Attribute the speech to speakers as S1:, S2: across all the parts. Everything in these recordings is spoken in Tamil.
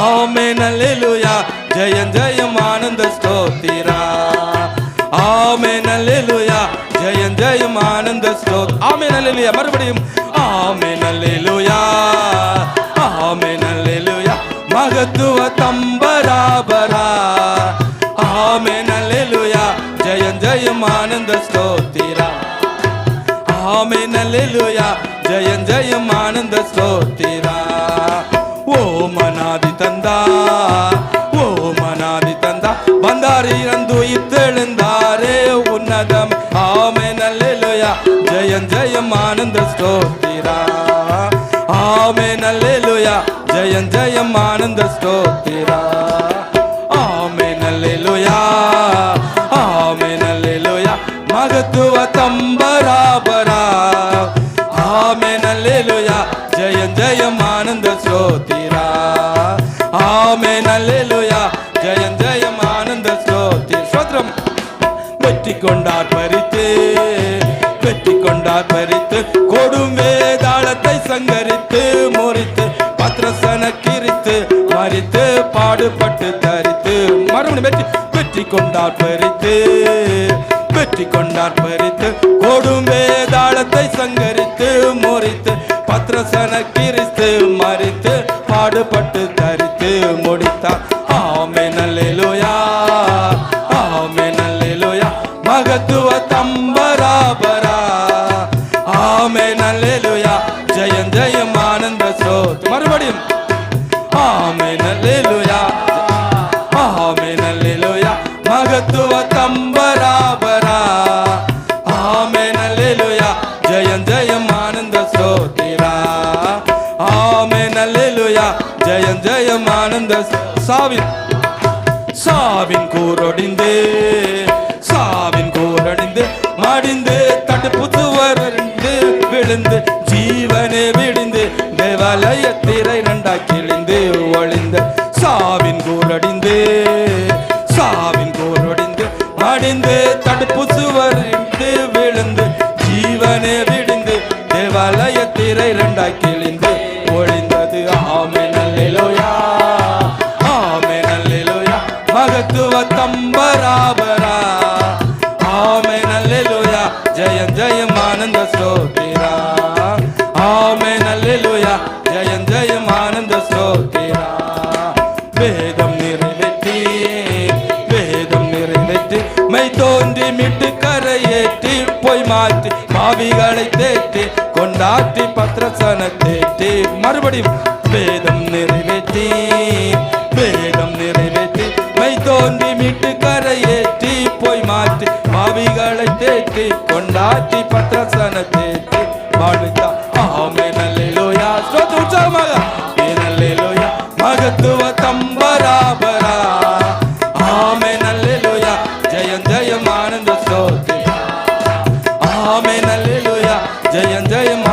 S1: ஆமென் அல்லேலூயா. ஜெயம் ஜெயம் ஆனந்த ஸ்தோத்திரா. ஆமென் அல்லேலூயா. ஜெயம் ஜெயம் ஆனந்த ஸ்தோத். ஆமென் அல்லேலூயா. மறுபடியும் ஆமென் அல்லேலூயா. ஆமென் அல்லேலூயா. மகத்துவ தம்பராபரா. ஆமென் அல்லேலூயா. ஜெயம் ஜெயம் ஆனந்த ஸ்தோத்திரா. ஆமென் அல்லேலூயா. ஜெயம் ஜெயம் ஆனந்த ஸ்தோத்திரா. ஓ மனா ತಂದ ಓ ಮನಾದಿ ತಂದ ಬಂದಾರಿರಂದು ಇತ್ತೆಳೆಂದಾರೆ ಉನ್ನದಂ ಆಮೇನಲ್ಲೆಲುಯ ಜಯಂ ಜಯಂ ಆನಂದ ಸ್ತೋತಿರ ಆಮೇನಲ್ಲೆಲುಯ ಜಯಂ ಜಯಂ ಆನಂದ ಸ್ತೋತಿರ ಆಮೇನಲ್ಲೆಲುಯ ಆಮೇನಲ್ಲೆಲುಯ ಮಗತ್ವ ತಂಬರಾಬರ ಆಮೇನಲ್ಲೆಲುಯ ಜಯಂ ಜಯಂ ಆನಂದ ಸ್ತೋತಿರಾ ஆமேன் அல்லேலூயா. ஜெயம் ஜெயம் ஆனந்த ஸ்தோத்தி ஸ்தோத்திரம். வெற்றி கொண்டார் பறித்து வெற்றி கொண்டார் பறித்து கொடும் வேதாளத்தை சங்கரித்து முறித்து பத்ரசன கிரித்து மறித்து பாடுபட்டு தரித்து மறுபடியும் வெற்றி வெற்றி கொண்டார் பறித்து வெற்றி கொண்டார் பறித்து கொடும் வேதாளத்தை சங்கரித்து முறித்து பத்ரசன கிரித்து மறித்து பாடுபட்டு தரித்து. வைத்து முடித்தார் ஆமே நல்லேலூயா ஆமே நல்லேலூயா மகத்துவ தம்பராபரா. ஆமே நல்லேலூயா ஜெயம் ஜெயம் ஆனந்த சோத். மறுபடியும். ஆமே நல்லேலூயா ஜெயம் ஜெயம் ஆனந்த சாவின் சாவின் கூரொடிந்து சாவின் கூரடிந்து மடிந்து தடுப்பு சுவரண்டு விழுந்து ஜீவனே விடிந்து தேவாலய திரை நண்டா கிழிந்து ஒளிந்த சாவின் கூரடிந்து சாவின் கூரொடிந்து மடிந்து தடுப்பு சுவரிந்து விழுந்து ஜீவனே விடிந்து தேவாலய திரை ரெண்டா கிழிந்து. ஆனந்த ஸ்தோத்திரா ஆமே நல்லேலோயா ஜெயம் ஜெயம் ஆனந்த வேதம் நிறைவேற்றி வேதம் நிறைவேற்றி மை தோன்றி மிட்டு கரையேற்றி பொய் மாற்றி பாவிகளை தேற்றி கொண்டாட்டி பத்ரசன தேற்றி. மறுபடியும் வேதம் நிறைவேற்றி வேதம் நிறைவேற்றி மை தோன்றி மிட்டு கரையேற்றி போய் மாற்றி பாவிகளை தேற்றி கொண்டாட்டி பத்ரசன தேற்றி வாழ்த்தா ஆமே நல்லேலோயா ஸ்தோத்திரம் உற்சாகமாக ஏ நல்லேலோயா மகத்துவ தம்பராபரா ஆமே நல்லேலோயா ஜெயம் ஜெயம் ஆனந்த ஸ்தோத்திரம் ஆமே நல்லேலூயா ஜெயம் ஜெயம்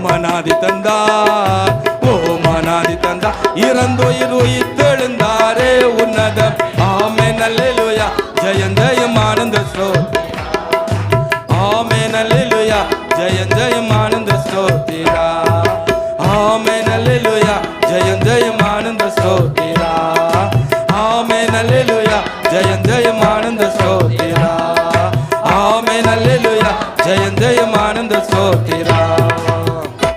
S1: ஓமனாதி தந்தா ஓமனாதி தந்தா இறந்தோயிர் உயிர்த்தெழுந்தாரே உன்னதம். ஆமே நல்லேலூயா ஜெயம் ஜெயம் ஆனந்த ஸ்தோத்திரம் ஆமே நல்லேலூயா ஜெயம் ஜெயம் ஆனந்த ஸ்தோத்திரா. ஆமே நல்லேலூயா ஜெயம் ஜெயம் ஆனந்த ஸ்தோத்திரா. ஆமே நல்லேலூயா ஜெயம் ஜெயம் ஆனந்த ஸ்தோத்திரா. ஆமே நல்லேலூயா ஜெயம் ஜெயம் ஆனந்த ஸ்தோத்திரா.